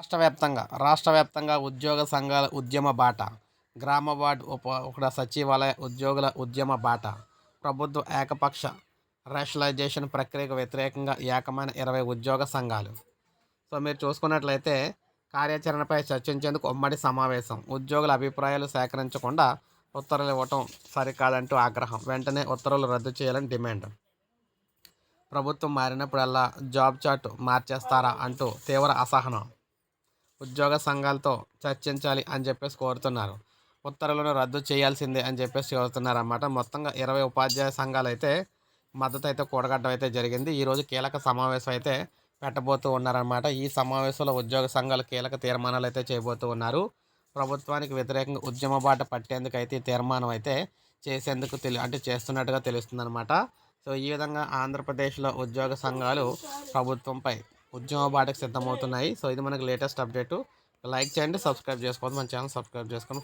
రాష్ట్ర వ్యాప్తంగా రాష్ట్ర వ్యాప్తంగా ఉద్యోగ సంఘాల ఉద్యమ బాట గ్రామ వార్డు ఉప ఒక సచివాలయ ఉద్యోగుల ఉద్యమ బాట ప్రభుత్వ ఏకపక్ష రేషనలైజేషన్ ప్రక్రియకు వ్యతిరేకంగా ఏకమైన ఇరవై ఉద్యోగ సంఘాలు. సో మీరు చూసుకున్నట్లయితే కార్యాచరణపై చర్చించేందుకు ఉమ్మడి సమావేశం. ఉద్యోగుల అభిప్రాయాలు సేకరించకుండా ఉత్తర్వులు ఇవ్వటం సరికాదంటూ ఆగ్రహం. వెంటనే ఉత్తర్వులు రద్దు చేయాలని డిమాండ్. ప్రభుత్వం మారినప్పుడల్లా జాబ్ చార్ట్ మార్చేస్తారా అంటూ తీవ్ర అసహనం. ఉద్యోగ సంఘాలతో చర్చించాలి అని చెప్పేసి కోరుతున్నారు. ఉత్తర్వులను రద్దు చేయాల్సిందే అని చెప్పేసి కోరుతున్నారు అన్నమాట మొత్తంగా ఇరవై ఉపాధ్యాయ సంఘాలు అయితే మద్దతు అయితే కూడగట్టడం అయితే జరిగింది. ఈరోజు కీలక సమావేశం అయితే పెట్టబోతూ ఉన్నారన్నమాట. ఈ సమావేశంలో ఉద్యోగ సంఘాలు కీలక తీర్మానాలు అయితే చేయబోతూ ఉన్నారు. ప్రభుత్వానికి వ్యతిరేకంగా ఉద్యమ బాట పట్టేందుకు అయితే ఈ తీర్మానం అయితే చేసేందుకు తెలి అంటే చేస్తున్నట్టుగా తెలుస్తుందన్నమాట. సో ఈ విధంగా ఆంధ్రప్రదేశ్లో ఉద్యోగ సంఘాలు ప్రభుత్వంపై ఉద్యమ బాటకు సిద్ధమవుతున్నాయి. సో ఇది మనకి లేటెస్ట్ అప్డేట్ లైక్ చేయండి సబ్స్క్రైబ్ చేసుకోవద్దు. మన ఛానల్ సబ్స్క్రైబ్ చేసుకొని